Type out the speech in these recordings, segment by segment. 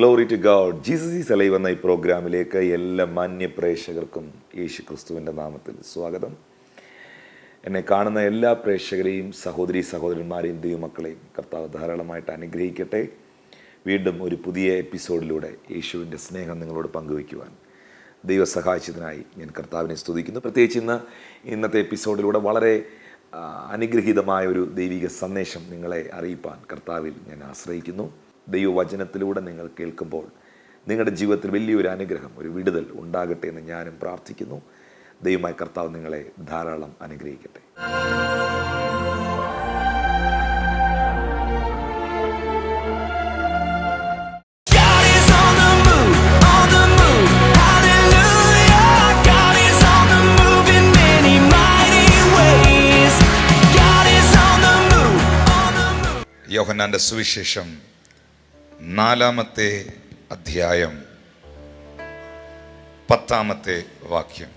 Glory to God Jesus ഈ സലൈവ് എന്ന ഈ പ്രോഗ്രാമിലേക്ക് എല്ലാ മാന്യ പ്രേക്ഷകർക്കും യേശു ക്രിസ്തുവിന്റെ നാമത്തിൽ സ്വാഗതം. എന്നെ കാണുന്ന എല്ലാ പ്രേക്ഷകരെയും സഹോദരി സഹോദരന്മാരെയും ദൈവമക്കളെയും കർത്താവ് ധാരാളമായിട്ട് അനുഗ്രഹിക്കട്ടെ. വീണ്ടും ഒരു പുതിയ എപ്പിസോഡിലൂടെ യേശുവിന്റെ സ്നേഹം നിങ്ങളോട് പങ്കുവയ്ക്കുവാൻ ദൈവ സഹായിച്ചതിനായി ഞാൻ കർത്താവിനെ സ്തുതിക്കുന്നു. പ്രത്യേകിച്ച് ഇന്ന് ഇന്നത്തെ എപ്പിസോഡിലൂടെ വളരെ അനുഗ്രഹീതമായ ഒരു ദൈവിക സന്ദേശം നിങ്ങളെ അറിയിപ്പാൻ കർത്താവിൽ ഞാൻ ആശ്രയിക്കുന്നു. ദൈവവചനത്തിലൂടെ നിങ്ങൾ കേൾക്കുമ്പോൾ നിങ്ങളുടെ ജീവിതത്തിൽ വലിയൊരു അനുഗ്രഹം ഒരു വിടുതൽ ഉണ്ടാകട്ടെ എന്ന് ഞാനും പ്രാർത്ഥിക്കുന്നു. ദൈവമായ കർത്താവ് നിങ്ങളെ ധാരാളം അനുഗ്രഹിക്കട്ടെ. യോഹന്നാന്റെ സുവിശേഷം നാലാമത്തെ അധ്യായം പത്താമത്തെ വാക്യം.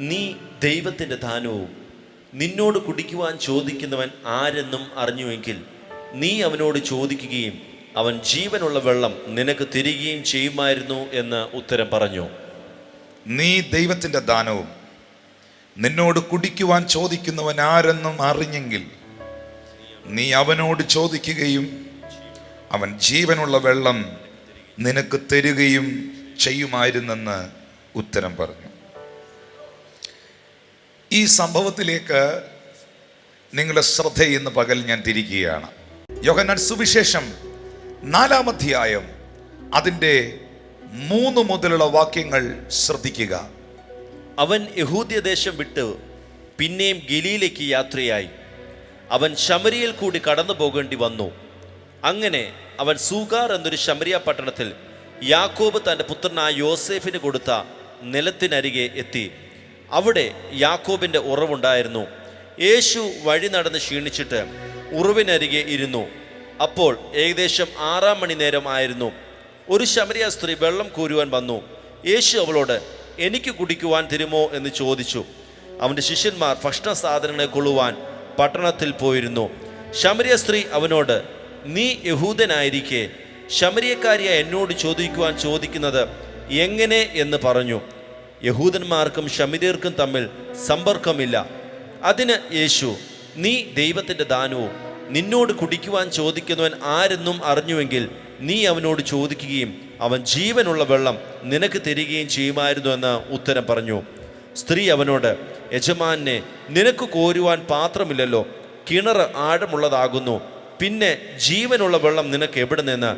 നീ ദൈവത്തിന്റെ ദാനവും നിന്നോട് കുടിക്കുവാൻ ചോദിക്കുന്നവൻ ആരെന്നും അറിഞ്ഞുവെങ്കിൽ നീ അവനോട് ചോദിക്കുകയും അവൻ ജീവനുള്ള വെള്ളം നിനക്ക് തിരികുകയും ചെയ്യുമായിരുന്നു എന്ന് ഉത്തരം പറഞ്ഞു. നീ ദൈവത്തിന്റെ ദാനവും നിന്നോട് കുടിക്കുവാൻ ചോദിക്കുന്നവൻ ആരെന്നും അറിഞ്ഞെങ്കിൽ നീ അവനോട് ചോദിക്കുകയും അവൻ ജീവനുള്ള വെള്ളം നിനക്ക് തരികയും ചെയ്യുമായിരുന്നെന്ന് ഉത്തരം പറഞ്ഞു. ഈ സംഭവത്തിലേക്ക് നിങ്ങളുടെ ശ്രദ്ധ ഇന്ന് പകൽ ഞാൻ തിരിക്കുകയാണ്. യോഹന്നാൻ സുവിശേഷം നാലാമധ്യായം അതിന്റെ മൂന്ന് മുതലുള്ള വാക്യങ്ങൾ ശ്രദ്ധിക്കുക. അവൻ യഹൂദ്യദേശം വിട്ട് പിന്നെയും ഗലീലേക്ക് യാത്രയായി. അവൻ ശമരിയിൽ കൂടി കടന്നു പോകേണ്ടി വന്നു. അങ്ങനെ അവൻ സൂഗാർ എന്നൊരു ശമരിയ പട്ടണത്തിൽ യാക്കോബ് തന്റെ പുത്രനായ യോസേഫിന് കൊടുത്ത നിലത്തിനരികെ എത്തി. അവിടെ യാക്കോബിന്റെ ഉറവുണ്ടായിരുന്നു. യേശു വഴി നടന്ന് ക്ഷീണിച്ചിട്ട് ഉറവിനരികെ ഇരുന്നു. അപ്പോൾ ഏകദേശം ആറാം മണി നേരം ആയിരുന്നു. ഒരു ശമരിയ സ്ത്രീ വെള്ളം കോരുവാൻ വന്നു. യേശു അവളോട് എനിക്ക് കുടിക്കുവാൻ തരുമോ? എന്ന് ചോദിച്ചു. അവന്റെ ശിഷ്യന്മാർ ഭക്ഷണ സാധനങ്ങളെ കൊള്ളുവാൻ പട്ടണത്തിൽ പോയിരുന്നു. ശമരിയ സ്ത്രീ അവനോട് നീ യഹൂദനായിരിക്കെ. ശമരിയക്കാരിയ എന്നോട് ചോദിക്കുവാൻ ചോദിക്കുന്നത് എങ്ങനെ എന്ന് പറഞ്ഞു. യഹൂദന്മാർക്കും ശമരിയർക്കും തമ്മിൽ സമ്പർക്കമില്ല. അതിന് യേശു നീ ദൈവത്തിന്റെ ദാനവും? നിന്നോട് കുടിക്കുവാൻ ചോദിക്കുന്നവൻ ആരെന്നും അറിഞ്ഞുവെങ്കിൽ നീ അവനോട് ചോദിക്കുകയും അവൻ ജീവനുള്ള വെള്ളം നിനക്ക് തരികയും ചെയ്യുമായിരുന്നു എന്ന് ഉത്തരം പറഞ്ഞു. സ്ത്രീ അവനോട് യജമാനെ നിനക്ക് കോരുവാൻ പാത്രമില്ലല്ലോ. കിണർ ആഴമുള്ളതാകുന്നു. പിന്നെ ജീവനുള്ള വെള്ളം നിനക്ക് എവിടെ നിന്ന്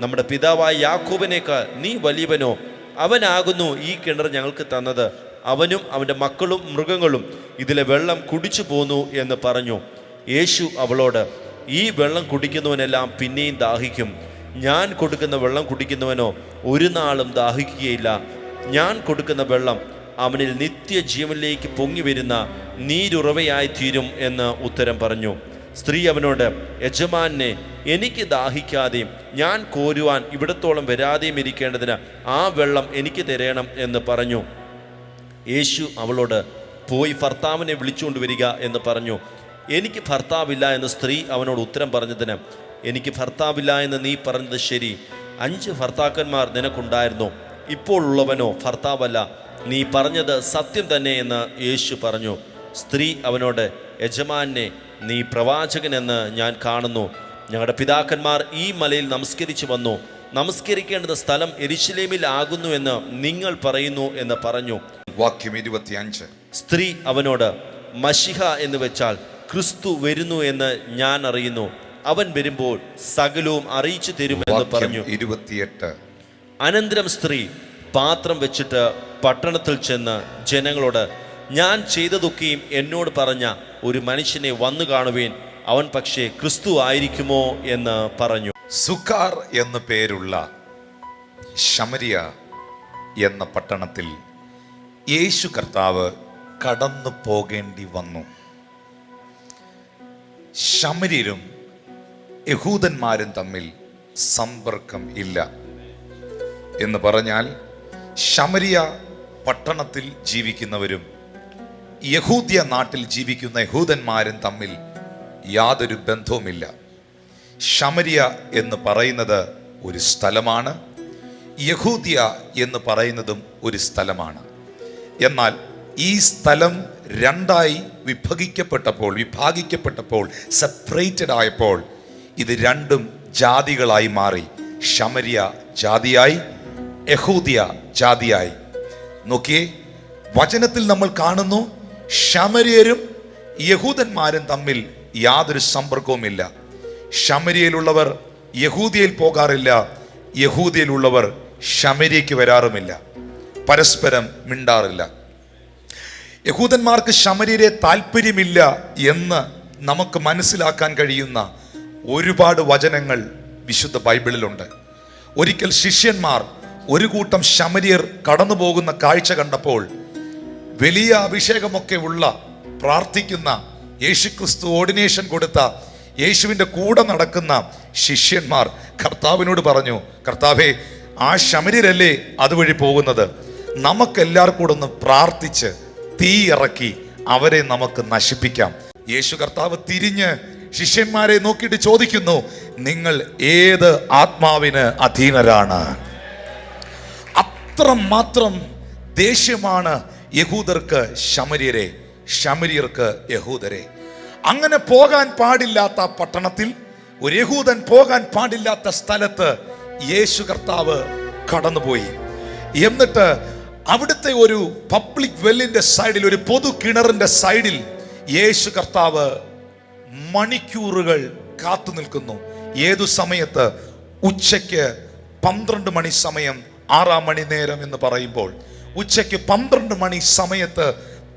നമ്മുടെ പിതാവായ യാക്കോബിനേക്കാൾ നീ വലിയവനോ? അവനാകുന്നു ഈ കിണർ ഞങ്ങൾക്ക് തന്നത്. അവനും അവന്റെ മക്കളും മൃഗങ്ങളും ഇതിലെ വെള്ളം കുടിച്ചു പോന്നു എന്ന് പറഞ്ഞു. യേശു അവളോട് ഈ വെള്ളം കുടിക്കുന്നവനെല്ലാം പിന്നെയും ദാഹിക്കും. ഞാൻ കൊടുക്കുന്ന വെള്ളം കുടിക്കുന്നവനോ ഒരു നാളും ദാഹിക്കുകയില്ല. ഞാൻ കൊടുക്കുന്ന വെള്ളം അവനിൽ നിത്യജീവനിലേക്ക് പൊങ്ങി വരുന്ന നീരുറവയായി തീരും എന്ന് ഉത്തരം പറഞ്ഞു. സ്ത്രീ അവനോട് യജമാനെ എനിക്ക് ദാഹിക്കാതെയും ഞാൻ കോരുവാൻ ഇവിടത്തോളം വരാതെയും ഇരിക്കേണ്ടതിന് ആ വെള്ളം എനിക്ക് തരണം എന്ന് പറഞ്ഞു. യേശു അവളോട് പോയി ഭർത്താവിനെ വിളിച്ചുകൊണ്ട് വരിക എന്ന് പറഞ്ഞു. എനിക്ക് ഭർത്താവില്ല എന്ന് സ്ത്രീ അവനോട് ഉത്തരം പറഞ്ഞതിന് എനിക്ക് ഭർത്താവില്ല എന്ന് നീ പറഞ്ഞത് ശരി. അഞ്ച് ഭർത്താക്കന്മാർ നിനക്കുണ്ടായിരുന്നു. ഇപ്പോൾ ഉള്ളവനോ ഭർത്താവല്ല. നീ പറഞ്ഞത് സത്യം തന്നെ എന്ന് യേശു പറഞ്ഞു. സ്ത്രീ അവനോട് യജമാനെ നീ പ്രവാചകനെന്ന് ഞാൻ കാണുന്നു. ഞങ്ങളുടെ പിതാക്കന്മാർ ഈ മലയിൽ നമസ്കരിച്ചു വന്നു. നമസ്കരിക്കേണ്ടുന്ന സ്ഥലം എരിശിലേമിൽ ആകുന്നു എന്ന് നിങ്ങൾ പറയുന്നു എന്ന് പറഞ്ഞു. വാക്യം ഇരുപത്തിയഞ്ച്. സ്ത്രീ അവനോട് മഷിഹ എന്ന് വെച്ചാൽ ക്രിസ്തു വരുന്നു എന്ന് ഞാൻ അറിയുന്നു. അവൻ വരുമ്പോൾ സകലവും അറിയിച്ചു തരുമെന്ന് പറഞ്ഞു. ഇരുപത്തിയെട്ട്. അനന്തരം സ്ത്രീ പാത്രം വെച്ചിട്ട് പട്ടണത്തിൽ ചെന്ന് ജനങ്ങളോട് ഞാൻ ചെയ്തതൊക്കെയും എന്നോട് പറഞ്ഞ ഒരു മനുഷ്യനെ വന്നു കാണുവേൻ അവൻ പക്ഷേ ക്രിസ്തു ആയിരിക്കുമോ എന്ന് പറഞ്ഞു. സുക്കാർ എന്ന പേരുള്ള ശമരിയ എന്ന പട്ടണത്തിൽ യേശു കർത്താവ് കടന്നു പോകേണ്ടി വന്നു. ശമര്യരും യഹൂദന്മാരും തമ്മിൽ സമ്പർക്കം ഇല്ല. എന്ന് പറഞ്ഞാൽ ശമരിയ പട്ടണത്തിൽ ജീവിക്കുന്നവരും യഹൂദ്യ നാട്ടിൽ ജീവിക്കുന്ന യഹൂദന്മാരും തമ്മിൽ യാതൊരു ബന്ധവുമില്ല. ശമരിയ എന്ന് പറയുന്നത് ഒരു സ്ഥലമാണ് യഹൂദിയ എന്ന് പറയുന്നതും ഒരു സ്ഥലമാണ്. എന്നാൽ ഈ സ്ഥലം രണ്ടായി വിഭജിക്കപ്പെട്ടപ്പോൾ വിഭാഗിക്കപ്പെട്ടപ്പോൾ സെപ്പറേറ്റഡ് ആയപ്പോൾ ഇത് രണ്ടും ജാതികളായി മാറി. ശമരിയ ജാതിയായി യഹൂദിയ ജാതിയായി. നോക്കിയേ വചനത്തിൽ നമ്മൾ കാണുന്നു ശമരിയരും യഹൂദന്മാരും തമ്മിൽ യാതൊരു സമ്പർക്കവുമില്ല. ശമരിയയിലുള്ളവർ യഹൂദിയയിൽ പോകാറില്ല യഹൂദിയയിലുള്ളവർ ശമരിയയ്ക്ക് വരാറുമില്ല. പരസ്പരം മിണ്ടാറില്ല. യഹൂദന്മാർക്ക് ശമരിയരെ താല്പര്യമില്ല എന്ന് നമുക്ക് മനസ്സിലാക്കാൻ കഴിയുന്ന ഒരുപാട് വചനങ്ങൾ വിശുദ്ധ ബൈബിളിലുണ്ട്. ഒരിക്കൽ ശിഷ്യന്മാർ ഒരു കൂട്ടം ശമരിയർ കടന്നു പോകുന്ന കാഴ്ച കണ്ടപ്പോൾ വലിയ അഭിഷേകമൊക്കെ ഉള്ള പ്രാർത്ഥിക്കുന്ന യേശുക്രിസ്തു ഓർഡിനേഷൻ കൊടുത്ത യേശുവിന്റെ കൂടെ നടക്കുന്ന ശിഷ്യന്മാർ കർത്താവിനോട് പറഞ്ഞു കർത്താവേ ആ ശമരിരല്ലേ അതുവഴി പോകുന്നത്? നമുക്കെല്ലാവർക്കും കൂടെ ഒന്ന് പ്രാർത്ഥിച്ച് തീ ഇറക്കി അവരെ നമുക്ക് നശിപ്പിക്കാം. യേശു കർത്താവ് തിരിഞ്ഞ് ശിഷ്യന്മാരെ നോക്കിയിട്ട് ചോദിക്കുന്നു നിങ്ങൾ ഏത് ആത്മാവിന് അധീനരാണ്? അത്ര മാത്രം ദേഷ്യമാണ് യഹൂദർക്ക് ശമരിയരെ ശമരിയർക്ക് യഹൂദരെ. അങ്ങനെ പോകാൻ പാടില്ലാത്ത പട്ടണത്തിൽ ഒരു യഹൂദൻ പോകാൻ പാടില്ലാത്ത സ്ഥലത്ത് യേശു കർത്താവ് കടന്നുപോയി. എന്നിട്ട് അവിടുത്തെ ഒരു പബ്ലിക് വെല്ലിന്റെ സൈഡിൽ ഒരു പൊതു കിണറിന്റെ സൈഡിൽ യേശു കർത്താവ് മണിക്കൂറുകൾ കാത്തു നിൽക്കുന്നു. ഏതു സമയത്ത്? ഉച്ചയ്ക്ക് പന്ത്രണ്ട് മണി സമയം ആറാം മണി നേരം എന്ന് പറയുമ്പോൾ ഉച്ചയ്ക്ക് പന്ത്രണ്ട് മണി സമയത്ത്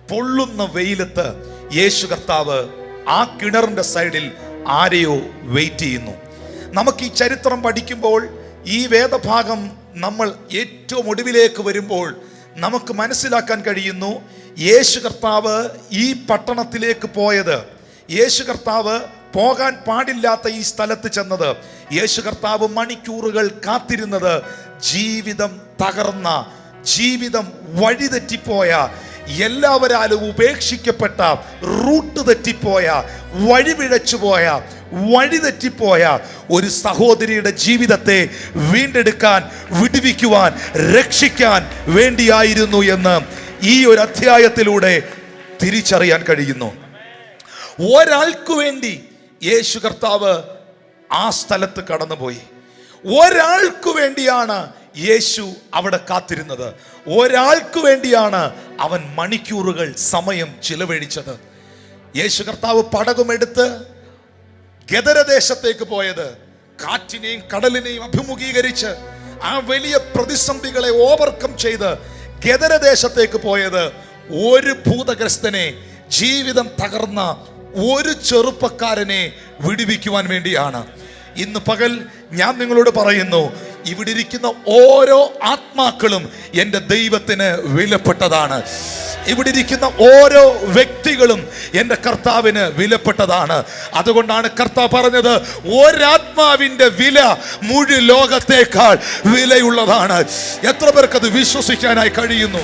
പൊള്ളുന്ന വെയിലത്ത് യേശു കർത്താവ് ആ കിണറിന്റെ സൈഡിൽ ആരെയോ വെയിറ്റ് ചെയ്യുന്നു. നമുക്ക് ഈ ചരിത്രം പഠിക്കുമ്പോൾ ഈ വേദഭാഗം നമ്മൾ ഏറ്റവും ഒടുവിലേക്ക് വരുമ്പോൾ നമുക്ക് മനസ്സിലാക്കാൻ കഴിയുന്നു യേശു കർത്താവ് ഈ പട്ടണത്തിലേക്ക് പോയത്. യേശു കർത്താവ് പോകാൻ പാടില്ലാത്ത ഈ സ്ഥലത്ത് ചെന്നത്. യേശു കർത്താവ് മണിക്കൂറുകൾ കാത്തിരുന്നത് ജീവിതം തകർന്ന ജീവിതം വഴിതെറ്റിപ്പോയ എല്ലാവരാലും ഉപേക്ഷിക്കപ്പെട്ട റൂട്ട് തെറ്റിപ്പോയ വഴിപിഴച്ചുപോയ വഴിതെറ്റിപ്പോയ ഒരു സഹോദരിയുടെ ജീവിതത്തെ വീണ്ടെടുക്കാൻ വിടുവിക്കുവാൻ രക്ഷിക്കാൻ വേണ്ടിയായിരുന്നു എന്ന് ഈ ഒരു അധ്യായത്തിലൂടെ തിരിച്ചറിയാൻ കഴിയുന്നു. ഒരാൾക്കു വേണ്ടി യേശു കർത്താവ് ആ സ്ഥലത്ത് കടന്നുപോയി. ഒരാൾക്കു വേണ്ടിയാണ് യേശു അവിടെ കാത്തിരുന്നത്. ഒരാൾക്ക് വേണ്ടിയാണ് അവൻ മണിക്കൂറുകൾ സമയം ചിലവഴിച്ചത്. യേശു കർത്താവ് പടകുമെടുത്ത് ഗദരദേശത്തേക്ക് പോയത്. കാറ്റിനെയും കടലിനെയും അഭിമുഖീകരിച്ച് ആ വലിയ പ്രതിസന്ധികളെ ഓവർകം ചെയ്ത് ഗദരദേശത്തേക്ക് പോയത്. ഒരു ഭൂതഗ്രസ്തനെ ജീവിതം തകർന്ന ഒരു ചെറുപ്പക്കാരനെ വിടുവിക്കുവാൻ വേണ്ടിയാണ്. ഇന്ന് പകൽ ഞാൻ നിങ്ങളോട് പറയുന്നു ഇവിടെ ഇരിക്കുന്ന ഓരോ ആത്മാക്കളും എന്റെ ദൈവത്തിന് വിലപ്പെട്ടതാണ്. ഇവിടെ ഇരിക്കുന്ന ഓരോ വ്യക്തികളും എന്റെ കർത്താവിന് വിലപ്പെട്ടതാണ്. അതുകൊണ്ടാണ് കർത്താവ് പറഞ്ഞത് ഒരാത്മാവിന്റെ വില മുഴു ലോകത്തേക്കാൾ വിലയുള്ളതാണ്. എത്ര പേർക്കത് വിശ്വസിക്കാനായി കഴിയുന്നു?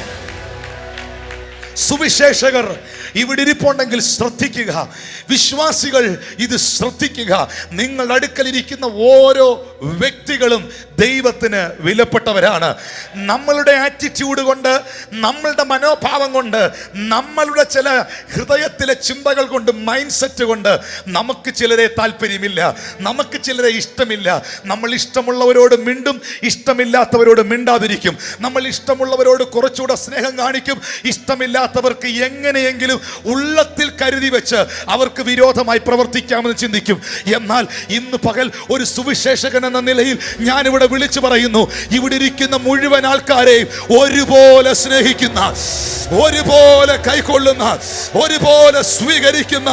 സുവിശേഷകർ ഇവിടെ ഇരിപ്പുണ്ടെങ്കിൽ ശ്രദ്ധിക്കുക. വിശ്വാസികൾ ഇത് ശ്രദ്ധിക്കുക. നിങ്ങളുടെ അടുക്കലിരിക്കുന്ന ഓരോ വ്യക്തികളും ദൈവത്തിന് വിലപ്പെട്ടവരാണ്. നമ്മളുടെ ആറ്റിറ്റ്യൂഡ് കൊണ്ട് നമ്മളുടെ മനോഭാവം കൊണ്ട് നമ്മളുടെ ചില ഹൃദയത്തിലെ ചിന്തകൾ കൊണ്ട് മൈൻഡ് സെറ്റ് കൊണ്ട് നമുക്ക് ചിലരെ താല്പര്യമില്ല. നമുക്ക് ചിലരെ ഇഷ്ടമില്ല. നമ്മൾ ഇഷ്ടമുള്ളവരോട് മിണ്ടും ഇഷ്ടമില്ലാത്തവരോട് മിണ്ടാതിരിക്കും. നമ്മൾ ഇഷ്ടമുള്ളവരോട് കുറച്ചുകൂടെ സ്നേഹം കാണിക്കും. ഇഷ്ടമില്ലാത്തവർക്ക് എങ്ങനെയെങ്കിലും ഉള്ളത്തിൽ കരുതി വെച്ച് അവർക്ക് വിരോധമായി പ്രവർത്തിക്കാമെന്ന് ചിന്തിക്കും. എന്നാൽ ഇന്ന് പകൽ ഒരു സുവിശേഷകൻ എന്ന നിലയിൽ ഞാനിവിടെ വിളിച്ചു പറയുന്നു. ഇവിടെ ഇരിക്കുന്ന മുഴുവൻ ആൾക്കാരെയും ഒരുപോലെ സ്നേഹിക്കുന്ന ഒരുപോലെ കൈക്കൊള്ളുന്ന ഒരുപോലെ സ്വീകരിക്കുന്ന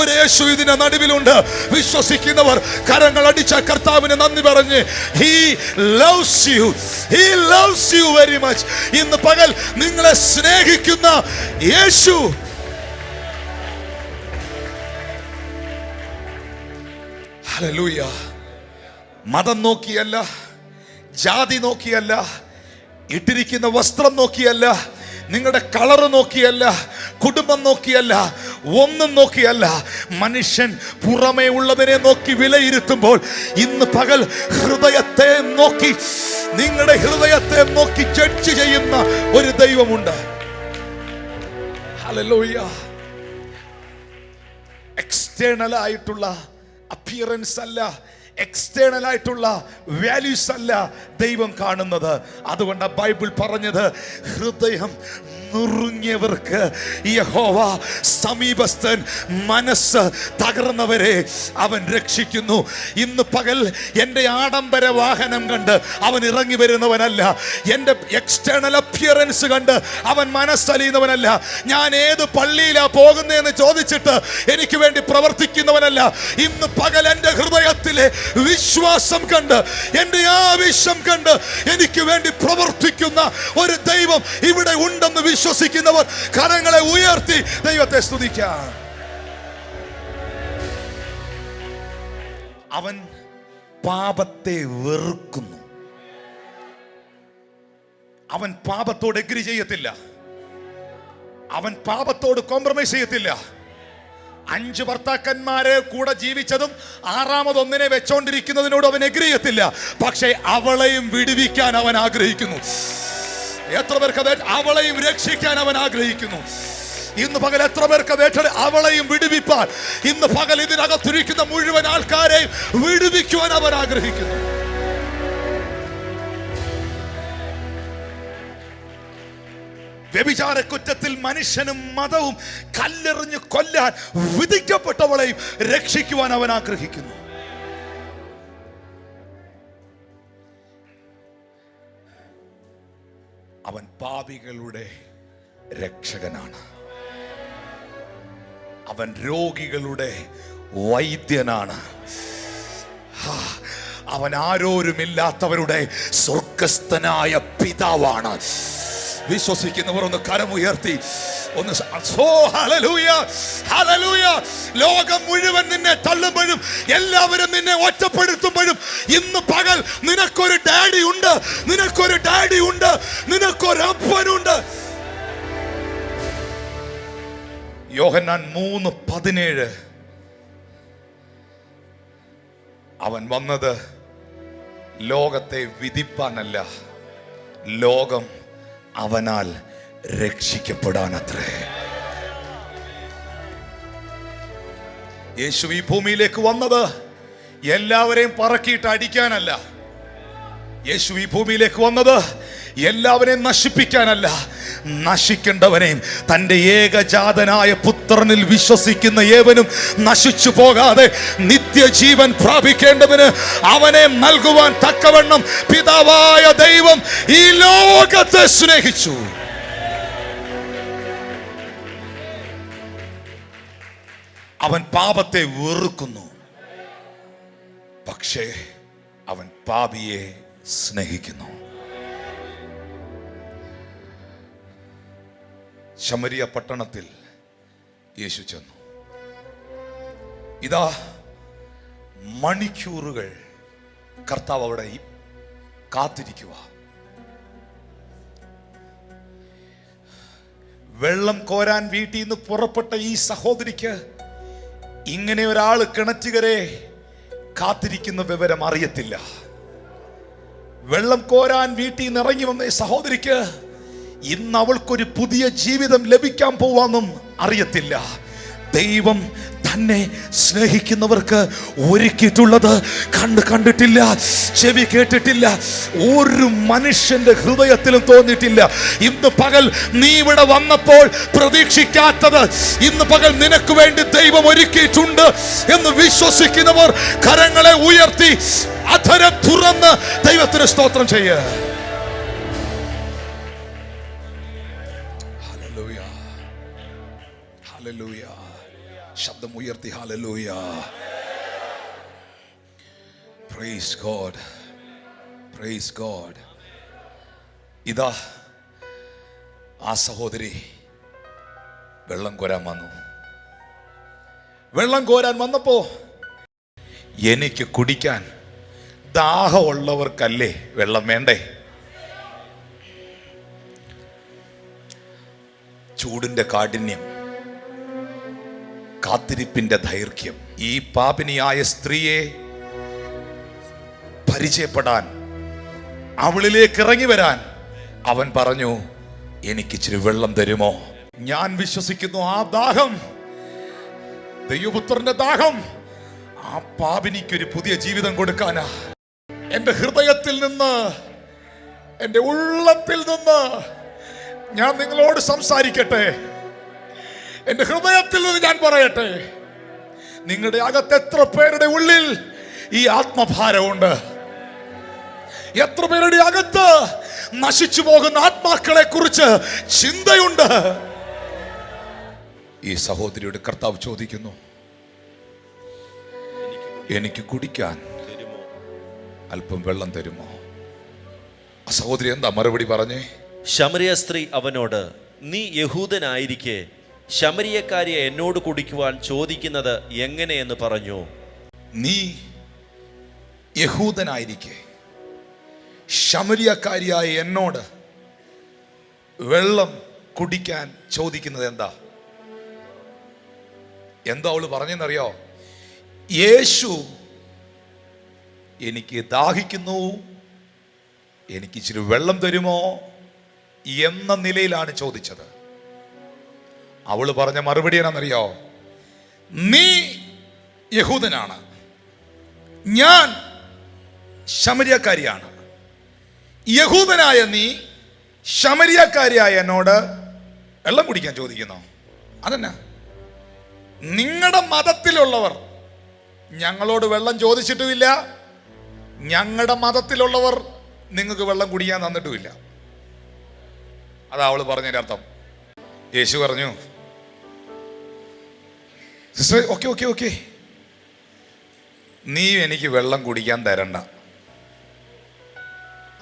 ഒരു യേശു ഇതിന്റെ നടുവിലുണ്ട്. വിശ്വസിക്കുന്നവർ കരങ്ങൾ അടിച്ച കർത്താവിന് നന്ദി പറഞ്ഞ് he loves you he loves you very much ഇന്ന് പകൽ നിങ്ങളെ സ്നേഹിക്കുന്ന യേശു ഹല്ലേലൂയ. മതം നോക്കിയല്ല ജാതി നോക്കിയല്ല ഇട്ടിരിക്കുന്ന വസ്ത്രം നോക്കിയല്ല നിങ്ങളുടെ കളറ് നോക്കിയല്ല കുടുംബം നോക്കിയല്ല ഒന്നും നോക്കിയല്ല. മനുഷ്യൻ പുറമേ ഉള്ളതിനെ നോക്കി വിലയിരുത്തുമ്പോൾ ഇന്ന് പകൽ ഹൃദയത്തെ നോക്കി നിങ്ങളുടെ ഹൃദയത്തെ നോക്കി ജഡ്ജ് ചെയ്യുന്ന ഒരു ദൈവമുണ്ട്. എക്സ്റ്റേണൽ ആയിട്ടുള്ള അപ്പിയറൻസ് അല്ല എക്സ്റ്റേണൽ ആയിട്ടുള്ള വാല്യൂസ് അല്ല ദൈവം കാണുന്നത്. അതുകൊണ്ട് ബൈബിൾ പറഞ്ഞത് ഹൃദയം നുറുങ്ങിയവർക്ക് യഹോവ സമീപസ്ഥൻ മനസ്സ് തകർന്നവരെ അവൻ രക്ഷിക്കുന്നു. ഇന്ന് പകൽ എന്റെ ആഡംബര വാഹനം കണ്ട് അവൻ ഇറങ്ങി വരുന്നവനല്ല. എന്റെ എക്സ്റ്റേണൽ അപ്പിയറൻസ് കണ്ട് അവൻ മനസ്സലിയുന്നവനല്ല. ഞാൻ ഏത് പള്ളിയിലാ പോകുന്നതെന്ന് ചോദിച്ചിട്ട് എനിക്ക് വേണ്ടി പ്രവർത്തിക്കുന്നവനല്ല. ഇന്ന് പകൽ എന്റെ ഹൃദയത്തിലെ വിശ്വാസം കണ്ട് എന്റെ ആവശ്യം കണ്ട് എനിക്ക് വേണ്ടി പ്രവർത്തിക്കുന്ന ഒരു ദൈവം ഇവിടെ ഉണ്ടെന്ന് വിശ്വസിക്കുന്നവർ കരങ്ങളെ ഉയർത്തി ദൈവത്തെ സ്തുതിക്കാം. അവൻ പാപത്തെ വെറുക്കുന്നു. അവൻ പാപത്തോട് എഗ്രി ചെയ്യത്തില്ല. അവൻ പാപത്തോട് കോംപ്രമൈസ് ചെയ്യത്തില്ല. അഞ്ച് ഭർത്താക്കന്മാരെ കൂടെ ജീവിച്ചതും ആറാമതൊന്നിനെ വെച്ചോണ്ടിരിക്കുന്നതിനോട് അവൻ എഗ്രി ചെയ്യത്തില്ല. പക്ഷേ അവളെയും വിടുവിക്കാൻ അവൻ ആഗ്രഹിക്കുന്നു. എത്ര പേർക്ക് അവളെയും രക്ഷിക്കാൻ അവൻ ആഗ്രഹിക്കുന്നു? ഇന്ന് പകൽ എത്ര പേർക്ക് ഏറ്റെടു അവളെയും വിടുവിപ്പാൻ ഇന്ന് പകൽ ഇതിനകത്തിരിക്കുന്ന മുഴുവൻ ആൾക്കാരെയും വിടുവിക്കുവാൻ അവൻ ആഗ്രഹിക്കുന്നു. വ്യഭിചാര കുറ്റത്തിൽ മനുഷ്യനും മതവും കല്ലെറിഞ്ഞ് കൊല്ലാൻ വിധിക്കപ്പെട്ടവളെയും രക്ഷിക്കുവാൻ അവൻ ആഗ്രഹിക്കുന്നു. അവൻ പാപികളുടെ രക്ഷകനാണ്. അവൻ രോഗികളുടെ വൈദ്യനാണ്. അവൻ ആരോരുമില്ലാത്തവരുടെ സ്വർഗസ്ഥനായ പിതാവാണ്. വിശ്വസിക്കുന്നവർ ഒന്ന് കരമുയർത്തി. ഒന്ന് ലോകം മുഴുവൻ നിന്നെ തള്ളുമ്പോഴും എല്ലാവരും നിന്നെ ഒറ്റപ്പെടുത്തുമ്പോഴും ഇന്ന് പകൽ നിനക്കൊരു ഡാഡി ഉണ്ട് നിനക്കൊരു ഡാഡി ഉണ്ട് നിനക്കൊരു അപ്പനുണ്ട്. യോഹന്നാൻ മൂന്ന് പതിനേഴ്. അവൻ വന്നത് ലോകത്തെ വിധിപ്പാനല്ല ലോകം അവനാൽ രക്ഷിക്കപ്പെടാനത്രേ. യേശു ഈ ഭൂമിയിലേക്ക് വന്നത് എല്ലാവരെയും പറക്കിയിട്ട് അടിക്കാനല്ല. യേശു ഈ ഭൂമിയിലേക്ക് വന്നത് എല്ലാവരെയും നശിപ്പിക്കാനല്ല. നശിക്കേണ്ടവനെയും തന്റെ ഏകജാതനായ പുത്രനിൽ വിശ്വസിക്കുന്ന ഏവനും നശിച്ചു പോകാതെ നിത്യജീവൻ പ്രാപിക്കേണ്ടതിന് അവനെ നൽകുവാൻ തക്കവണ്ണം പിതാവായ ദൈവം ഈ ലോകത്തെ സ്നേഹിച്ചു. അവൻ പാപത്തെ വെറുക്കുന്നു. പക്ഷേ അവൻ പാപിയെ സ്നേഹിക്കുന്നു. ശമരിയ പട്ടണത്തിൽ യേശു ചെന്നു. ഇതാ മണിക്കൂറുകൾ കർത്താവ് അവിടെ കാത്തിരിക്കുക വെള്ളം കോരാൻ വീട്ടിൽ നിന്ന് പുറപ്പെട്ട ഈ സഹോദരിക്ക് ഇങ്ങനെ ഒരാൾ കിണറ്റുകരെ കാത്തിരിക്കുന്ന വിവരം അറിയത്തില്ല. വെള്ളം കോരാൻ വീട്ടിൽ നിന്ന് ഇറങ്ങി വന്ന സഹോദരിക്ക് ഇന്ന് അവൾക്കൊരു പുതിയ ജീവിതം ലഭിക്കാൻ പോവാന്നും അറിയത്തില്ല. ദൈവം തന്നെ സ്നേഹിക്കുന്നവർക്ക് ഒരുക്കിയിട്ടുള്ളത് കണ്ട് കണ്ടിട്ടില്ല ചെവി കേട്ടിട്ടില്ല ഒരു മനുഷ്യന്റെ ഹൃദയത്തിലും തോന്നിയിട്ടില്ല. ഇന്ന് പകൽ നീ ഇവിടെ വന്നപ്പോൾ പ്രതീക്ഷിക്കാത്തത് ഇന്ന് പകൽ നിനക്ക് വേണ്ടി ദൈവം ഒരുക്കിയിട്ടുണ്ട് എന്ന് വിശ്വസിക്കുന്നവർ കരങ്ങളെ ഉയർത്തി അധരം തുറന്ന് ദൈവത്തിന് സ്തോത്രം ചെയ്യുക Hallelujah. ശബ്ദം ഉയർത്തി hallelujah praise God praise God ഇതാ ആ സഹോദരി വെള്ളം കോരാൻ വന്നു. വെള്ളം കോരാൻ വന്നപ്പോ എനിക്ക് കുടിക്കാൻ ദാഹമുള്ളവർക്കല്ലേ വെള്ളം വേണ്ടേ? ചൂടിന്റെ കാഠിന്യം കാത്തിരിപ്പിന്റെ ദൈർഘ്യം. ഈ പാപിനിയായ സ്ത്രീയെ പരിചയപ്പെടാൻ അവളിലേക്ക് ഇറങ്ങി വരാൻ അവൻ പറഞ്ഞു എനിക്ക് എനിക്കിച്ചിരി വെള്ളം തരുമോ? ഞാൻ വിശ്വസിക്കുന്നു ആ ദാഹം ദൈവപുത്രന്റെ ദാഹം. ആ പാപിനിക്കൊരു പുതിയ ജീവിതം കൊടുക്കാനാ. എന്റെ ഹൃദയത്തിൽ നിന്ന് എന്റെ ഉള്ളത്തിൽ നിന്ന് ഞാൻ നിങ്ങളോട് സംസാരിക്കട്ടെ? എന്റെ ഹൃദയത്തിൽ നിന്ന് ഞാൻ പറയട്ടെ. നിങ്ങളുടെ അകത്ത് എത്ര പേരുടെ ഉള്ളിൽ ഈ ആത്മഭാരമുണ്ട്? എത്ര പേരുടെ അകത്ത് നശിച്ചു പോകുന്ന ആത്മാക്കളെ കുറിച്ച് ചിന്തയുണ്ട്? ഈ സഹോദരിയുടെ കർത്താവ് ചോദിക്കുന്നു എനിക്ക് കുടിക്കാൻ അല്പം വെള്ളം തരുമോ? ആ സഹോദരി എന്താ മറുപടി പറഞ്ഞേ? ശമരിയ സ്ത്രീ അവനോട് നീ യഹൂദനായിരിക്കെ ശമരിയക്കാരിയെ എന്നോട് കുടിക്കുവാൻ ചോദിക്കുന്നത് എങ്ങനെയെന്ന് പറഞ്ഞു. നീ യഹൂദനായിരിക്കെ. ശമരിയക്കാരിയായ എന്നോട് വെള്ളം കുടിക്കാൻ ചോദിക്കുന്നത് എന്താ? എന്താ അവൾ പറഞ്ഞെന്നറിയോ? യേശു എനിക്ക് ദാഹിക്കുന്നു. എനിക്ക് ഇച്ചിരി വെള്ളം തരുമോ? എന്ന നിലയിലാണ് ചോദിച്ചത്. അവൾ പറഞ്ഞ മറുപടി എന്നാണെന്നറിയോ നീ യഹൂദനാണ്. ഞാൻ ശമരിയക്കാരിയാണ്. യഹൂദനായ നീ ശമരിയക്കാരിയായ എന്നോട് വെള്ളം കുടിക്കാൻ ചോദിക്കുന്നു. അതെന്നാ. നിങ്ങളുടെ മതത്തിലുള്ളവർ ഞങ്ങളോട് വെള്ളം ചോദിച്ചിട്ടുമില്ല. ഞങ്ങളുടെ മതത്തിലുള്ളവർ നിങ്ങൾക്ക് വെള്ളം കുടിക്കാൻ തന്നിട്ടുമില്ല. അതാ അവൾ പറഞ്ഞതിന്റെ അർത്ഥം. യേശു പറഞ്ഞു സിസ്റ്റർ ഓക്കെ ഓക്കെ ഓക്കെ നീ എനിക്ക് വെള്ളം കുടിക്കാൻ തരണ്ട.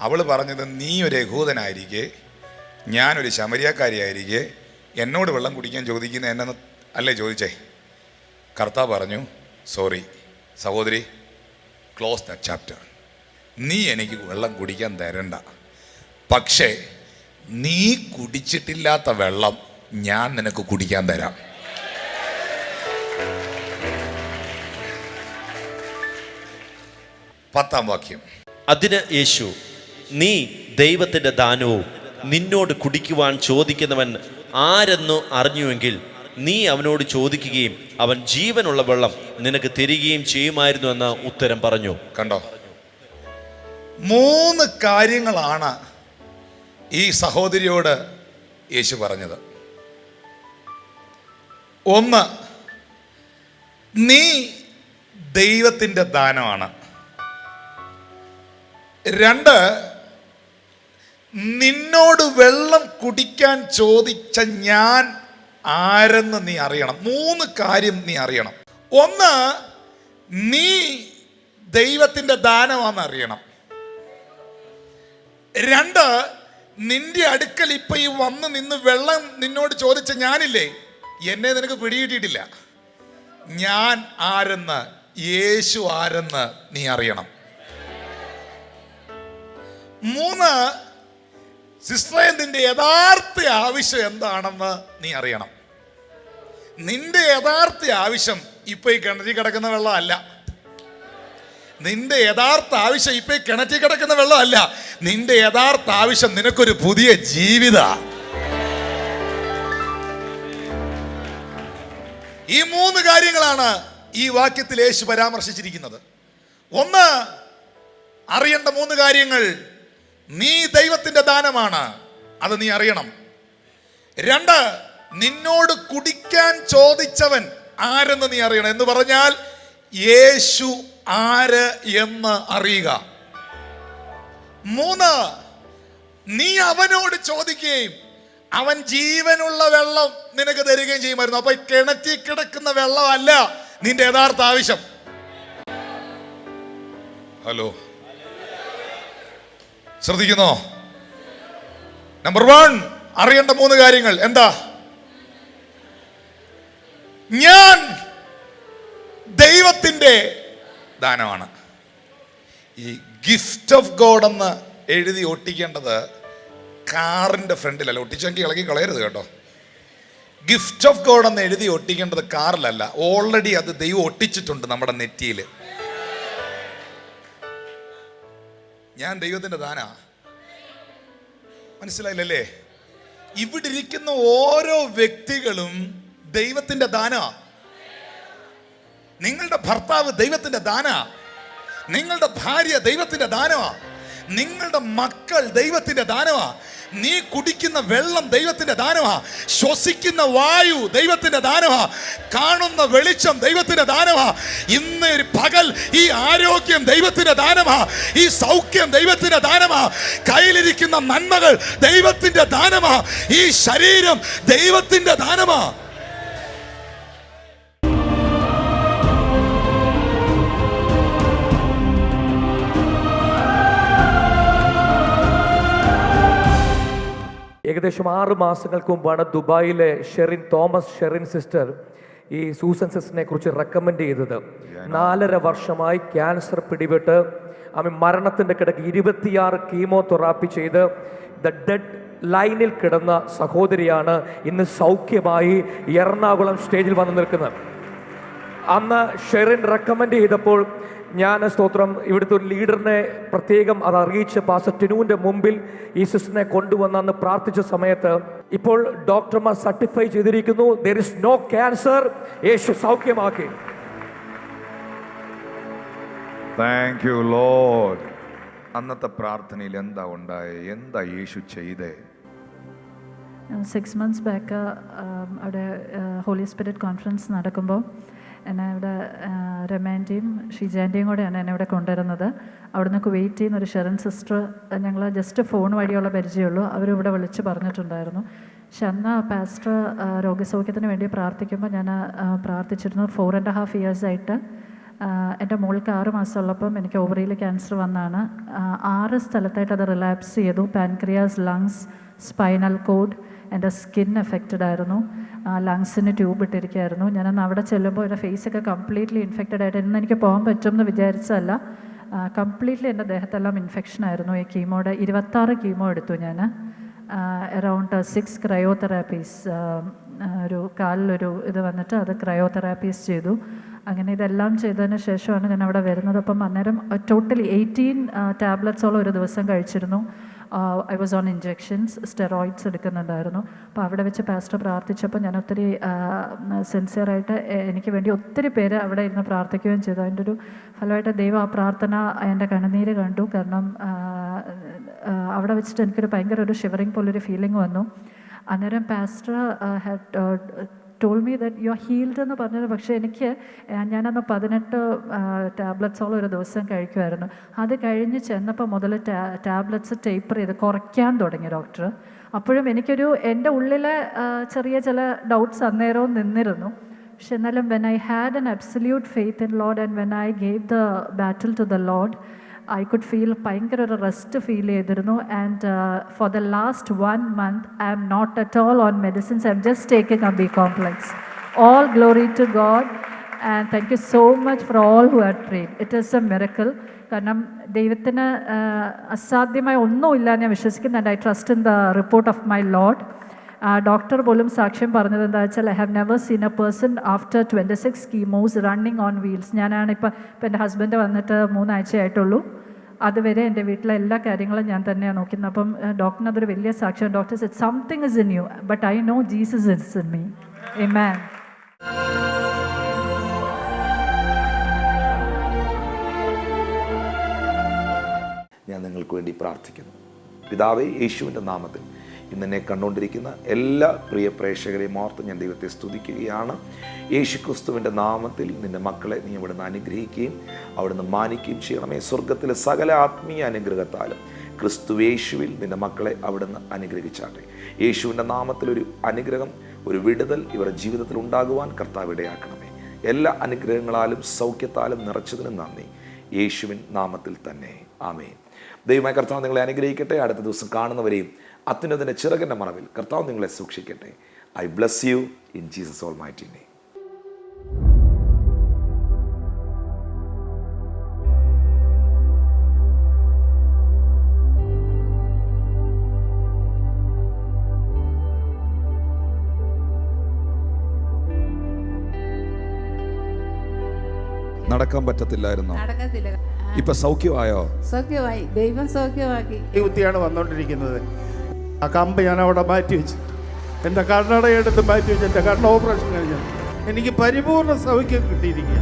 അവൾ പറഞ്ഞത് നീ ഒരു യഹൂദനായിരിക്കെ ഞാനൊരു ശമരിയാക്കാരിയായിരിക്കെ എന്നോട് വെള്ളം കുടിക്കാൻ ചോദിക്കുന്ന എന്നെ അല്ലേ ചോദിച്ചേ? കർത്താവ് പറഞ്ഞു സോറി സഹോദരി ക്ലോസ് ദ ചാപ്റ്റർ നീ എനിക്ക് വെള്ളം കുടിക്കാൻ തരണ്ട. പക്ഷേ നീ കുടിച്ചിട്ടില്ലാത്ത വെള്ളം ഞാൻ നിനക്ക് കുടിക്കാൻ തരാം. പത്താം വാക്യം. അതിന് യേശു നീ ദൈവത്തിന്റെ ദാനവും നിന്നോട് കുടിക്കുവാൻ ചോദിക്കുന്നവൻ ആരെന്നു അറിഞ്ഞുവെങ്കിൽ നീ അവനോട് ചോദിക്കുകയും അവൻ ജീവനുള്ള വെള്ളം നിനക്ക് തരികയും ചെയ്യുമായിരുന്നു എന്ന് ഉത്തരം പറഞ്ഞു. കണ്ടോ? മൂന്ന് കാര്യങ്ങളാണ് ഈ സഹോദരിയോട് യേശു പറഞ്ഞത്. ഒന്ന് നീ ദൈവത്തിന്റെ ദാനമാണ്. രണ്ട് നിന്നോട് വെള്ളം കുടിക്കാൻ ചോദിച്ച ഞാൻ ആരെന്ന് നീ അറിയണം. മൂന്ന് കാര്യം നീ അറിയണം. ഒന്ന് നീ ദൈവത്തിന്റെ ദാനമാണെന്ന് അറിയണം. രണ്ട് നിന്റെ അടുക്കൽ ഇപ്പൊ ഈ വന്ന് നിന്ന് വെള്ളം നിന്നോട് ചോദിച്ച ഞാനില്ലേ? എന്നെ നിനക്ക് പിടികിട്ടിയിട്ടില്ല. ഞാൻ ആരെന്ന് യേശു ആരെന്ന് നീ അറിയണം. മൂന്ന് സിസ്റ്ററെ യഥാർത്ഥ ആവശ്യം എന്താണെന്ന് നീ അറിയണം. നിന്റെ യഥാർത്ഥ ആവശ്യം ഇപ്പൊ ഈ കിണറ്റിൽ കിടക്കുന്ന വെള്ളമല്ല. നിന്റെ യഥാർത്ഥ ആവശ്യം ഇപ്പൊ ഈ കിണറ്റിൽ കിടക്കുന്ന വെള്ളമല്ല. നിന്റെ യഥാർത്ഥ ആവശ്യം നിനക്കൊരു പുതിയ ജീവിത. ഈ മൂന്ന് കാര്യങ്ങളാണ് ഈ വാക്യത്തിൽ യേശു പരാമർശിച്ചിരിക്കുന്നത്. ഒന്ന് അറിയേണ്ട മൂന്ന് കാര്യങ്ങൾ നീ ദൈവത്തിന്റെ ദാനമാണ്. അത് നീ അറിയണം. രണ്ട് നിന്നോട് കുടിക്കാൻ ചോദിച്ചവൻ ആരെന്ന് നീ അറിയണം. എന്ന് പറഞ്ഞാൽ യേശു ആര് എന്ന് അറിയുക. മൂന്ന് നീ അവനോട് ചോദിക്കുകയും അവൻ ജീവനുള്ള വെള്ളം നിനക്ക് തരികയും ചെയ്യുമായിരുന്നു. അപ്പൊ കിണറ്റി കിടക്കുന്ന വെള്ളമല്ല നിന്റെ യഥാർത്ഥ ആവശ്യം. ഹലോ. ശ്രദ്ധിക്കുന്നോ. നമ്പർ വൺ അറിയേണ്ട മൂന്ന് കാര്യങ്ങൾ. എന്താ? ഞാൻ ദൈവത്തിന്റെ ദാനമാണ്. ഈ ഗിഫ്റ്റ് ഓഫ് ഗോഡ് എന്ന് എഴുതി ഒട്ടിക്കേണ്ടത് കാറിന്റെ ഫ്രണ്ടിലല്ല. ഒട്ടിച്ചെങ്കിൽ ഇളകി കളയരുത് കേട്ടോ. ഗിഫ്റ്റ് ഓഫ് ഗോഡ് എന്ന് എഴുതി ഒട്ടിക്കേണ്ടത് കാറിലല്ല. ഓൾറെഡി അത് ദൈവം ഒട്ടിച്ചിട്ടുണ്ട് നമ്മുടെ നെറ്റിയിൽ. ഞാൻ ദൈവത്തിന്റെ ദാനാ. മനസ്സിലായില്ലല്ലേ? ഇവിടെ ഇരിക്കുന്ന ഓരോ വ്യക്തികളും ദൈവത്തിന്റെ ദാനാ. നിങ്ങളുടെ ഭർത്താവ് ദൈവത്തിന്റെ ദാനാ. നിങ്ങളുടെ ഭാര്യ ദൈവത്തിന്റെ ദാനമാ നിങ്ങളുടെ മക്കൾ ദൈവത്തിന്റെ ദാനമാ. നീ കുടിക്കുന്ന വെള്ളം ദൈവത്തിന്റെ ദാനമാ. ശ്വസിക്കുന്ന വായു ദൈവത്തിന്റെ ദാനമാ. കാണുന്ന വെളിച്ചം ദൈവത്തിന്റെ ദാനമാ. ഇന്ന് പകൽ ഈ ആരോഗ്യം ദൈവത്തിന്റെ ദാനമാ. ഈ സൗഖ്യം ദൈവത്തിന്റെ ദാനമാ. കയ്യിലിരിക്കുന്ന നന്മകൾ ദൈവത്തിന്റെ ദാനമാ. ഈ ശരീരം ദൈവത്തിന്റെ ദാനമാ. ഏകദേശം ആറ് മാസങ്ങൾക്ക് മുമ്പാണ് ദുബായിലെ ഷെറിൻ തോമസ് ഷെറിൻ സിസ്റ്റർ ഈ സൂസൻ സിസ്റ്ററിനെ കുറിച്ച് റെക്കമെൻഡ് ചെയ്തത്. നാലര വർഷമായി ക്യാൻസർ പിടിപെട്ട് അവൻ മരണത്തിന്റെ കിടക്ക് ഇരുപത്തിയാറ് കീമോതെറാപ്പി ചെയ്ത് ദ ഡെഡ് ലൈനിൽ കിടന്ന സഹോദരിയാണ് ഇന്ന് സൗഖ്യമായി എറണാകുളം സ്റ്റേജിൽ വന്നു നിൽക്കുന്നത്. അന്ന് ഷെറിൻ റെക്കമെൻഡ് ചെയ്തപ്പോൾ ഞാൻ സ്തോത്രം ഇവിടുത്തെ ഒരു ലീഡറിനെ പ്രത്യേകം അത് അറിയിച്ച് പാസ്റ്റർ ടിനുവിന്റെ മുമ്പിൽ ഈ സിസ്റ്ററിനെ കൊണ്ടുവന്നെന്ന് പ്രാർത്ഥിച്ച സമയത്ത് ഇപ്പോൾ ഡോക്ടർമാർ സർട്ടിഫൈ ചെയ്തിരിക്കുന്നു. ദർ ഇസ് നോ ക്യാൻസർ യേശു സൗഖ്യമാക്കി. താങ്ക് യു ലോഡ് അന്നത്തെ പ്രാർത്ഥനയിൽ എന്താ ഉണ്ടായത് എന്താ യേശു ചെയ്തേ? സിക്സ് മന്ത്സ് ബാക്ക് അവിടെ ഹോളി സ്പിരിറ്റ് കോൺഫറൻസ് നടക്കുമ്പോൾ എന്നെ ഇവിടെ രമേന്റെയും ഷീജാന്റെയും കൂടെയാണ് എന്നെ ഇവിടെ കൊണ്ടുവരുന്നത്. അവിടുന്ന് കുവൈറ്റ് ചെയ്യുന്ന ഒരു ഷെറൻ സിസ്റ്റർ ഞങ്ങൾ ജസ്റ്റ് ഫോൺ വഴിയുള്ള പരിചയമുള്ളൂ. അവരിവിടെ വിളിച്ച് പറഞ്ഞിട്ടുണ്ടായിരുന്നു. പക്ഷെ അന്ന് പാസ്റ്റർ രോഗസൗഖ്യത്തിന് വേണ്ടി പ്രാർത്ഥിക്കുമ്പോൾ ഞാൻ പ്രാർത്ഥിച്ചിരുന്നു. ഫോർ ആൻഡ് ഹാഫ് ഇയേഴ്സായിട്ട് എന്റെ മോൾക്ക് ആറ് മാസമുള്ളപ്പം എനിക്ക് ഓവറിയിൽ ക്യാൻസർ വന്നാണ്. ആറ് സ്ഥലത്തായിട്ട് അത് റിലാപ്സ് ചെയ്തു. പാൻക്രിയാസ് ലങ്സ് സ്പൈനൽ കോഡ് എന്റെ സ്കിൻ എഫക്റ്റഡ് ആയിരുന്നു. ലങ്സിന് ട്യൂബ് ഇട്ടിരിക്കുകയായിരുന്നു. ഞാനന്ന് അവിടെ ചെല്ലുമ്പോൾ എന്റെ ഫേസൊക്കെ കംപ്ലീറ്റ്ലി ഇൻഫെക്റ്റഡ് ആയിട്ട് ഇന്ന് എനിക്ക് പോകാൻ പറ്റുമെന്ന് വിചാരിച്ചതല്ല. കംപ്ലീറ്റ്ലി എന്റെ ദേഹത്തെല്ലാം ഇൻഫെക്ഷൻ ആയിരുന്നു. ഈ കീമോയുടെ ഇരുപത്താറ് കീമോ എടുത്തു ഞാൻ അറൗണ്ട് സിക്സ് ക്രയോതെറാപ്പീസ് ഒരു കാലിലൊരു ഇത് വന്നിട്ട് അത് ക്രയോതെറാപ്പീസ് ചെയ്തു. അങ്ങനെ ഇതെല്ലാം ചെയ്തതിന് ശേഷമാണ് ഞാൻ അവിടെ വരുന്നത്. അപ്പം അന്നേരം ടോട്ടലി എയ്റ്റീൻ ടാബ്ലറ്റ്സോളം ഒരു ദിവസം കഴിച്ചിരുന്നു. I was on injections steroids എടുക്കുന്നുണ്ടായിരുന്നു. അപ്പോൾ അവിടെ വെച്ച് പാസ്റ്റർ പ്രാർത്ഥിച്ചപ്പോൾ ഞാൻ ഒത്തിരി സിൻസിയറായിട്ട് എനിക്ക് വേണ്ടി ഒത്തിരി പേര് അവിടെ ഇരുന്ന് പ്രാർത്ഥിക്കുകയും ചെയ്തു. അതിന്റെ ഒരു ഫലമായിട്ട് ദൈവം ആ പ്രാർത്ഥന എന്റെ കണ്ണുനീര് കണ്ടു. കാരണം അവിടെ വെച്ചിട്ട് എനിക്കൊരു ഭയങ്കര ഒരു ഷിവറിങ് പോലൊരു ഫീലിംഗ് വന്നു. അന്നേരം pastor had told me that you are healed എന്ന് പറഞ്ഞത്. പക്ഷേ എനിക്ക് ഞാനന്ന് പതിനെട്ട് ടാബ്ലറ്റ്സോളം ഒരു ദിവസം കഴിക്കുമായിരുന്നു അത് കഴിഞ്ഞ് ചെന്നപ്പോൾ മുതൽ ടാബ്ലറ്റ്സ് ടേപ്പർ ചെയ്ത് കുറയ്ക്കാൻ തുടങ്ങി ഡോക്ടർ അപ്പോഴും എനിക്കൊരു എന്റെ ഉള്ളിലെ ചെറിയ ചില ഡൗട്ട്സ് അന്നേരവും നിന്നിരുന്നു. പക്ഷെ എന്നാലും when I had an absolute faith in Lord and when I gave the battle to the Lord I could feel ഭയങ്കര ഒരു റെസ്റ്റ് ഫീൽ ചെയ്തിരുന്നു. And for the last one month I'm not at all on medicines I'm just taking a B complex all glory to God and thank you so much for all who are train it is a miracle കാരണം ദൈവത്തിന് uh, അസാധ്യമായ ഒന്നുമില്ല ഞാൻ വിശ്വസിക്കുന്നു. And I trust in the report of my Lord doctor പോലും സാക്ഷ്യം പറഞ്ഞത് എന്താ വെച്ചാൽ I have never seen a person after twenty six chemos running on wheels ഞാനാണ് ഇപ്പം എന്റെ ഹസ്ബൻഡ് വന്നിട്ട് മൂന്നാഴ്ചയായിട്ടുള്ളൂ. അതുവരെ എന്റെ വീട്ടിലെ എല്ലാ കാര്യങ്ങളും ഞാൻ തന്നെയാണ് നോക്കുന്നത്. അപ്പം ഡോക്ടറിന് അതൊരു വലിയ സാക്ഷ്യം. Doctor said something is in you but I know Jesus is in me amen ഞാൻ നിങ്ങൾക്ക് വേണ്ടി പ്രാർത്ഥിക്കുന്നു. പിതാവേ യേശുവിന്റെ നാമത്തിൽ ഇന്നെന്നെ കണ്ടുകൊണ്ടിരിക്കുന്ന എല്ലാ പ്രിയ പ്രേക്ഷകരെയും ഓർത്ത് ഞാൻ ദൈവത്തെ സ്തുതിക്കുകയാണ്. യേശു ക്രിസ്തുവിന്റെ നാമത്തിൽ നിന്റെ മക്കളെ നീ അവിടുന്ന് അനുഗ്രഹിക്കുകയും അവിടുന്ന് മാനിക്കുകയും ചെയ്യണമേ. സ്വർഗത്തിലെ സകല ആത്മീയ അനുഗ്രഹത്താലും ക്രിസ്തു യേശുവിൽ നിന്റെ മക്കളെ അവിടുന്ന് അനുഗ്രഹിച്ചാട്ടെ. യേശുവിന്റെ നാമത്തിൽ ഒരു അനുഗ്രഹം ഒരു വിടുതൽ ഇവരുടെ ജീവിതത്തിൽ ഉണ്ടാകുവാൻ കർത്താവ് ഇടയാക്കണമേ. എല്ലാ അനുഗ്രഹങ്ങളാലും സൗഖ്യത്താലും നിറച്ചതിനും നന്ദി. യേശുവിൻ നാമത്തിൽ തന്നെ. ആമേ ദൈവമായ കർത്താവ് നിങ്ങളെ അനുഗ്രഹിക്കട്ടെ. അടുത്ത ദിവസം കാണുന്നവരെയും അത്യുന്നതിന്റെ ചിറകന്റെ മറവിൽ കർത്താവ് നിങ്ങളെ സൂക്ഷിക്കട്ടെ. I bless you in Jesus almighty നടക്കാൻ പറ്റത്തില്ലായിരുന്നു? ഇപ്പൊ സൗഖ്യമായോ? സൗഖ്യമായി. ദൈവം സൗഖ്യമാക്കി. കുത്തിയാണ് വന്നോണ്ടിരിക്കുന്നത്. ആ കമ്പ് ഞാൻ അവിടെ മാറ്റി വെച്ചു. എന്റെ കണ്ണട എടുത്ത് മാറ്റി വെച്ച് എന്റെ കണ്ണ് ഓപ്പറേഷൻ കഴിഞ്ഞു. എനിക്ക് പരിപൂർണ സൗഖ്യം കിട്ടിയിരിക്കുക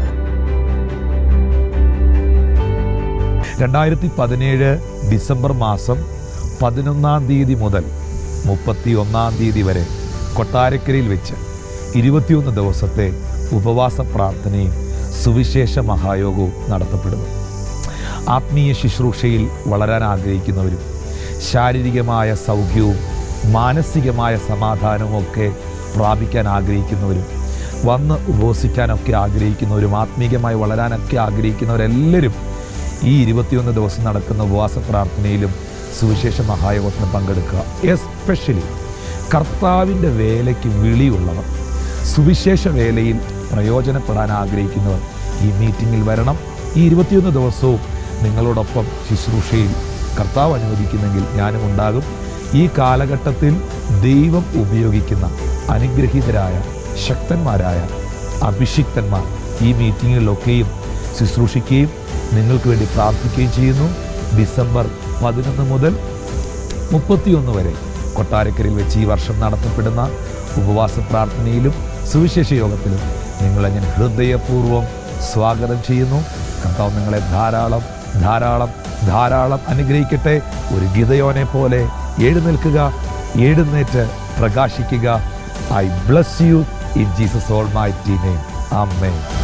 രണ്ടായിരത്തി പതിനേഴ് ഡിസംബർ മാസം പതിനൊന്നാം തീയതി മുതൽ മുപ്പത്തി ഒന്നാം തീയതി വരെ കൊട്ടാരക്കരയിൽ വെച്ച് ഇരുപത്തിയൊന്ന് ദിവസത്തെ ഉപവാസ പ്രാർത്ഥനയും സുവിശേഷ മഹായോഗവും നടത്തപ്പെടുന്നു. ആത്മീയ ശുശ്രൂഷയിൽ വളരാൻ ആഗ്രഹിക്കുന്നവരും ശാരീരികമായ സൗഖ്യവും മാനസികമായ സമാധാനവും ഒക്കെ പ്രാപിക്കാൻ ആഗ്രഹിക്കുന്നവരും വന്ന് ഉപവസിക്കാനൊക്കെ ആഗ്രഹിക്കുന്നവരും ആത്മീകമായി വളരാനൊക്കെ ആഗ്രഹിക്കുന്നവരെല്ലാവരും ഈ ഇരുപത്തിയൊന്ന് ദിവസം നടക്കുന്ന ഉപവാസ പ്രാർത്ഥനയിലും സുവിശേഷ മഹായോഗത്തിന് പങ്കെടുക്കുക. എസ്പെഷ്യലി കർത്താവിന്റെ വേലയ്ക്ക് വിളിയുള്ളവർ സുവിശേഷ വേലയിൽ പ്രയോജനപ്പെടാൻ ആഗ്രഹിക്കുന്നവർ ഈ മീറ്റിങ്ങിൽ വരണം. ഈ ഇരുപത്തിയൊന്ന് ദിവസവും നിങ്ങളോടൊപ്പം ശുശ്രൂഷയിൽ കർത്താവ് അനുവദിക്കുന്നെങ്കിൽ ഞാനും ഉണ്ടാകും. ഈ കാലഘട്ടത്തിൽ ദൈവം ഉപയോഗിക്കുന്ന അനുഗ്രഹീതരായ ശക്തന്മാരായ അഭിഷിക്തന്മാർ ഈ മീറ്റിങ്ങിലൊക്കെയും ശുശ്രൂഷിക്കുകയും നിങ്ങൾക്ക് വേണ്ടി പ്രാർത്ഥിക്കുകയും ചെയ്യുന്നു. ഡിസംബർ പതിനൊന്ന് മുതൽ മുപ്പത്തിയൊന്ന് വരെ കൊട്ടാരക്കരയിൽ വെച്ച് ഈ വർഷം നടത്തപ്പെടുന്ന ഉപവാസ പ്രാർത്ഥനയിലും സുവിശേഷ യോഗത്തിലും നിങ്ങളെ ഞാൻ ഹൃദയപൂർവം സ്വാഗതം ചെയ്യുന്നു. കർത്താവ് നിങ്ങളെ ധാരാളം ധാരാളം ധാരാളം അനുഗ്രഹിക്കട്ടെ. ഒരു ഗിതയോനെ പോലെ എഴുന്നേൽക്കുക എഴുന്നേറ്റ് പ്രകാശിക്കുക. I bless you in Jesus almighty name. Amen.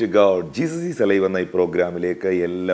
To God Jesus is alive എന്ന ഈ പ്രോഗ്രാമിലേക്ക് എല്ലാ